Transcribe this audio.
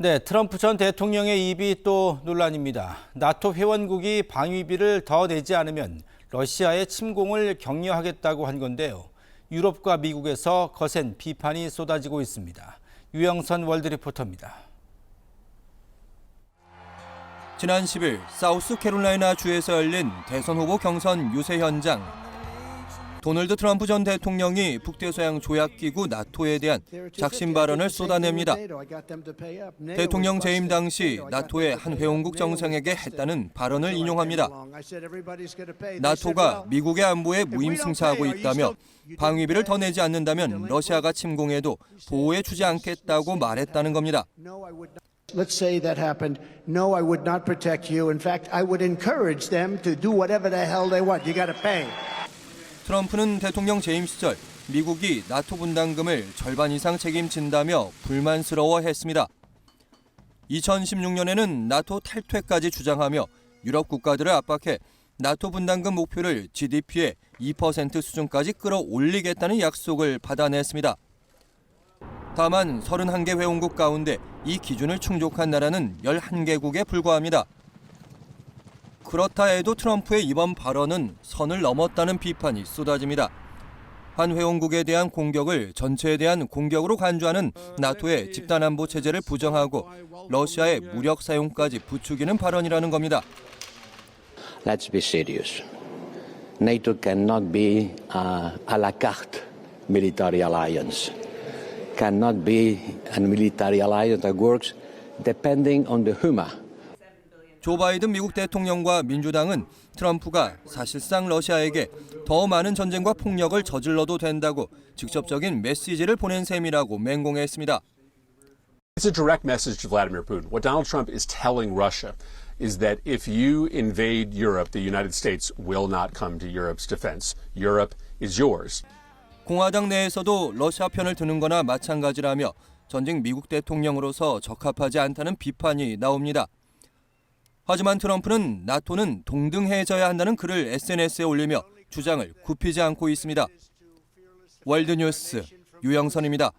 네, 트럼프 전 대통령의 입이 또 논란입니다. 나토 회원국이 방위비를 더 내지 않으면 러시아의 침공을 격려하겠다고 한 건데요. 유럽과 미국에서 거센 비판이 쏟아지고 있습니다. 유영선 월드 리포터입니다. 지난 10일 사우스캐롤라이나 주에서 열린 대선 후보 경선 유세 현장. 도널드 트럼프 전 대통령이 북대서양 조약기구 나토에 대한 작심 발언을 쏟아냅니다. 대통령 재임 당시 나토의 한 회원국 정상에게 했다는 발언을 인용합니다. 나토가 미국의 안보에 무임승차하고 있다며 방위비를 더 내지 않는다면 러시아가 침공해도 보호해 주지 않겠다고 말했다는 겁니다. Let's say that happened. No, I would not protect you. In fact, I would encourage them to do whatever the hell they want. You got to pay. 트럼프는 대통령 재임 시절 미국이 나토 분담금을 절반 이상 책임진다며 불만스러워했습니다. 2016년에는 나토 탈퇴까지 주장하며 유럽 국가들을 압박해 나토 분담금 목표를 GDP의 2% 수준까지 끌어올리겠다는 약속을 받아냈습니다. 다만 31개 회원국 가운데 이 기준을 충족한 나라는 11개국에 불과합니다. 그렇다 해도 트럼프의 이번 발언은 선을 넘었다는 비판이 쏟아집니다. 한 회원국에 대한 공격을 전체에 대한 공격으로 간주하는 나토의 집단안보 체제를 부정하고 러시아의 무력 사용까지 부추기는 발언이라는 겁니다. Let's be serious. NATO cannot be uh, a la carte military alliance. Cannot be a military alliance that works depending on the humor. 조 바이든 미국 대통령과 민주당은 트럼프가 사실상 러시아에게 더 많은 전쟁과 폭력을 저질러도 된다고 직접적인 메시지를 보낸 셈이라고 맹공했습니다. It's a direct message to Vladimir Putin. What Donald Trump is telling Russia is that if you invade Europe, the United States will not come to Europe's defense. Europe is yours. 공화당 내에서도 러시아 편을 드는 거나 마찬가지라며 전직 미국 대통령으로서 적합하지 않다는 비판이 나옵니다. 하지만 트럼프는 나토는 동등해져야 한다는 글을 SNS에 올리며 주장을 굽히지 않고 있습니다. 월드뉴스 유영선입니다.